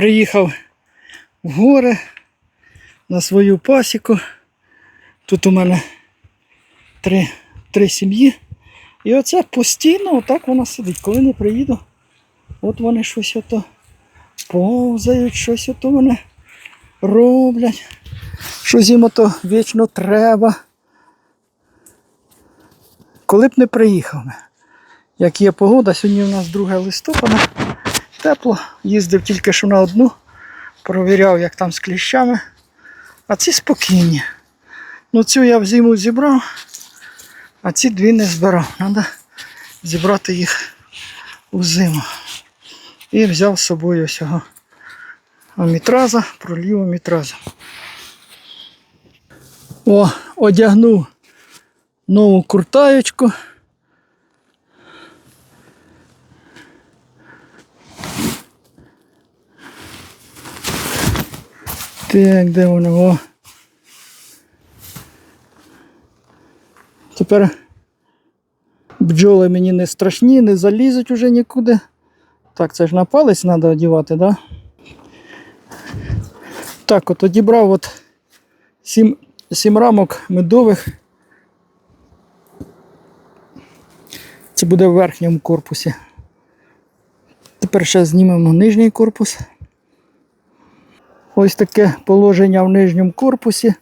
приїхав в гори на свою пасіку. Тут у мене три, три сім'ї. І оце постійно отак вона сидить. Коли не приїду, от вони щось ото повзають, щось ото вони роблять. Щось їм ото вічно треба. Коли б не приїхав. Як є погода, сьогодні у нас 2 листопада. Тепло, їздив тільки що на одну, провіряв, як там з кліщами. А ці спокійні. Ну цю я в зиму зібрав, а ці дві не збирав. Треба зібрати їх у зиму. І взяв з собою всього амітраза, пролів амітраза. О, одягнув нову куртаєчку. Так, де воно? О. Тепер бджоли мені не страшні, не залізуть уже нікуди. Так, це ж на палець треба одягати, да? Так, от одібрав от сім, сім рамок медових. Це буде в верхньому корпусі. Тепер ще знімемо нижній корпус. Ось таке положення в нижньому корпусі.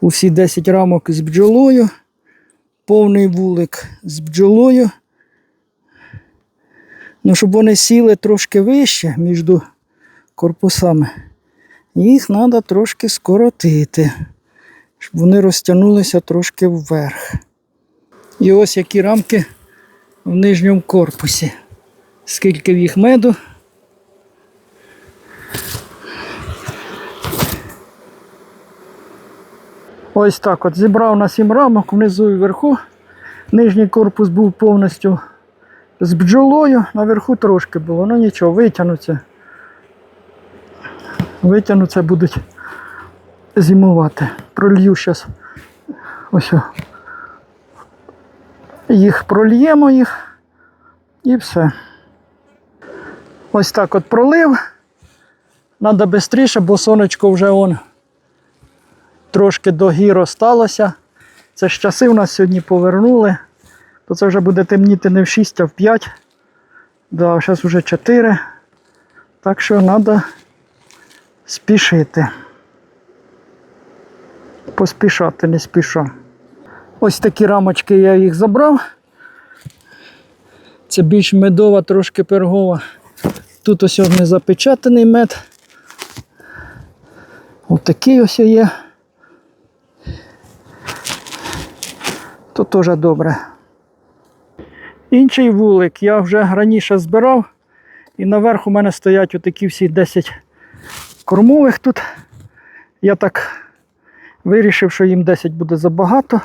Усі 10 рамок з бджолою, повний вулик з бджолою. Ну, щоб вони сіли трошки вище між корпусами, їх треба трошки скоротити, щоб вони розтягнулися трошки вверх. І ось які рамки в нижньому корпусі. Скільки в їх меду. Ось так от зібрав на сім рамок внизу і вверху. Нижній корпус був повністю з бджолою, наверху трошки було, ну нічого, витягнуться. Витягнуться будуть зимувати. Пролью зараз ось. Їх прольємо їх і все. Ось так от пролив. Треба швидше, бо сонечко вже он трошки до гір осталося. Це ж часи у нас сьогодні повернули. То це вже буде темніти не в 6, а в 5. Да, зараз вже 4. Так що треба спішити. Поспішати, не спіша. Ось такі рамочки я їх забрав. Це більш медова, трошки пергова. Тут ось не запечатаний мед. Ось такий ось є. То теж добре. Інший вулик я вже раніше збирав. І наверху у мене стоять отакі всі 10 кормових тут. Я так вирішив, що їм 10 буде забагато.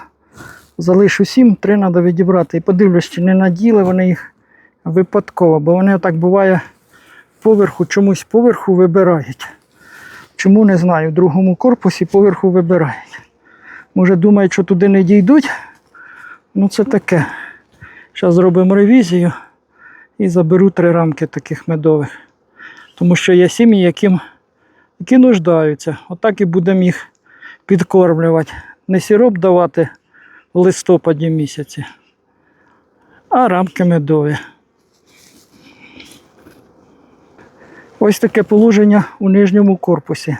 Залишу 7, 3 треба відібрати. І подивлюсь, чи не наділи вони їх випадково, бо вони так буває поверху, чомусь поверху вибирають. Чому не знаю, в другому корпусі поверху вибирають. Може думають, що туди не дійдуть. Ну це таке. Зараз зробимо ревізію і заберу три рамки таких медових. Тому що є сім'ї, яким, які нуждаються. Отак і будемо їх підкормлювати. Не сироп давати в листопаді місяці, а рамки медові. Ось таке положення у нижньому корпусі.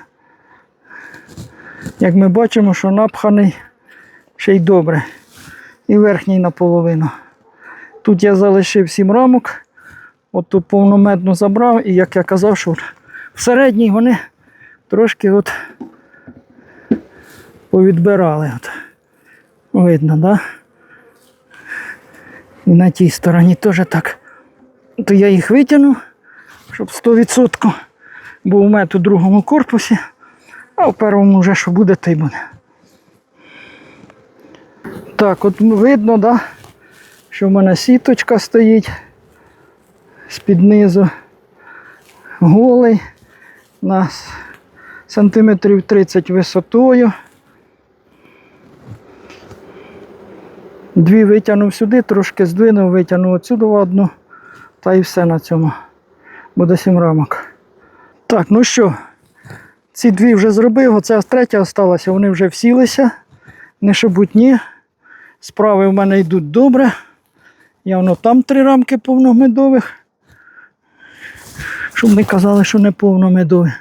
Як ми бачимо, що напханий ще й добре. І верхній наполовину. Тут я залишив сім рамок, от ту повномедну забрав, і як я казав, що в середній вони трошки от повідбирали. От. Видно, так? Да? І на тій стороні теж так. То я їх витягнув, щоб 100% був мед у другому корпусі, а в першому вже що буде, то й буде. Так, от видно, да, що в мене сіточка стоїть з-під низу. Голий на сантиметрів 30 висотою. Дві витягнув сюди, трошки здвинув, витягнув отсюди одну, та і все на цьому. Буде сім рамок. Так, ну що, ці дві вже зробив, оце третя осталася, вони вже всілися, не шебутні. Справи в мене йдуть добре. Явно там три рамки повномедових. Щоб не казали, що не повномедові.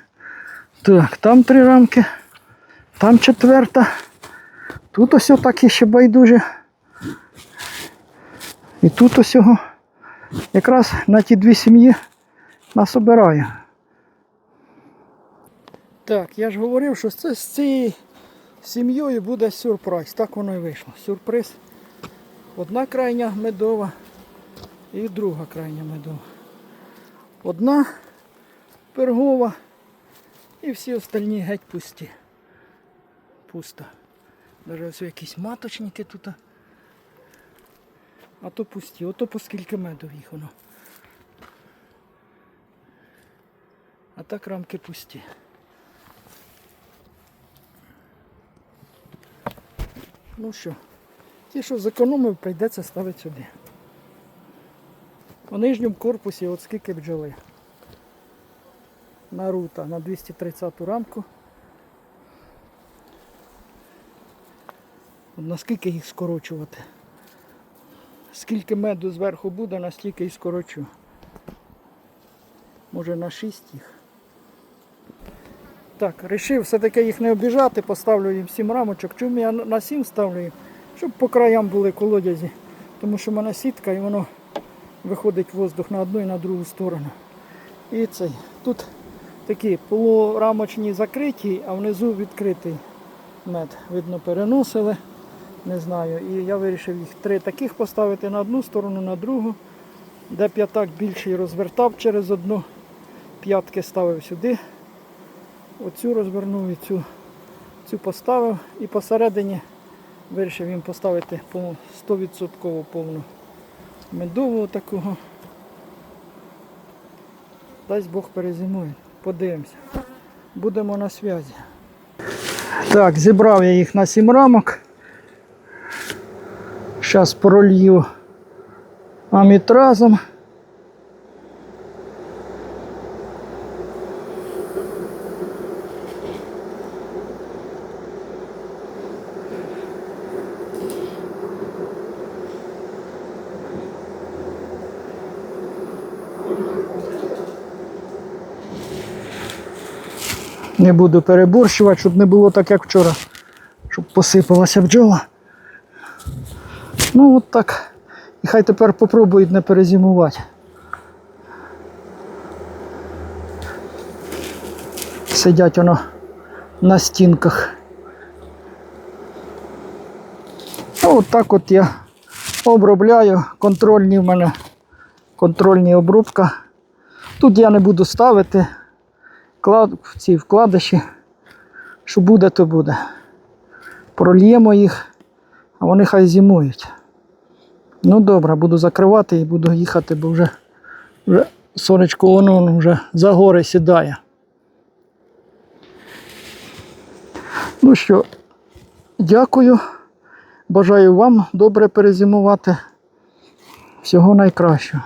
Так, там три рамки, там четверта. Тут ось так ще байдуже. І тут ось його якраз на ті дві сім'ї нас обирає. Так, я ж говорив, що це з цією сім'єю буде сюрприз. Так воно і вийшло. Сюрприз. Одна крайня медова і друга крайня медова. Одна пергова і всі остальні геть пусті. Пусто. Даже ось якісь маточники тут. А то пусті. Ото по скільки меду їх воно. А так рамки пусті. Ну що, ті, що зекономив, прийдеться ставити сюди. У нижньому корпусі от скільки бджоли. Нарута на 230 рамку. Наскільки їх скорочувати? Скільки меду зверху буде, настільки і скорочу. Може на 6 їх. Так, вирішив все-таки їх не обіжати, поставлю їм 7 рамочок. Чому я на 7 ставлю їм? Щоб по краям були колодязі. Тому що в мене сітка і воно виходить воздух на одну і на другу сторону. І цей. Тут такі полурамочні закриті, а внизу відкритий мед. Видно, переносили. Не знаю. І я вирішив їх три таких поставити на одну сторону, на другу. Де п'ятак більший розвертав через одну. П'ятки ставив сюди. Оцю розвернув і цю, цю поставив. І посередині вирішив їм поставити 100% повну медового такого. Дасть Бог перезимує. Подивимося. Будемо на зв'язі. Так, зібрав я їх на 7 рамок. Зараз пролью амітразом. Не буду переборщувати, щоб не було так, як вчора, щоб посипалася бджола. Ну от так. І хай тепер попробують не перезимувати. Сидять воно на стінках. Ну, от так от я обробляю. Контрольні в мене контрольні обробка. Тут я не буду ставити клад, ці вкладиші. Що буде, то буде. Прольємо їх, а вони хай зимують. Ну добре, буду закривати і буду їхати, бо вже, вже сонечко воно вже за гори сідає. Ну що, дякую. Бажаю вам добре перезимувати. Всього найкращого.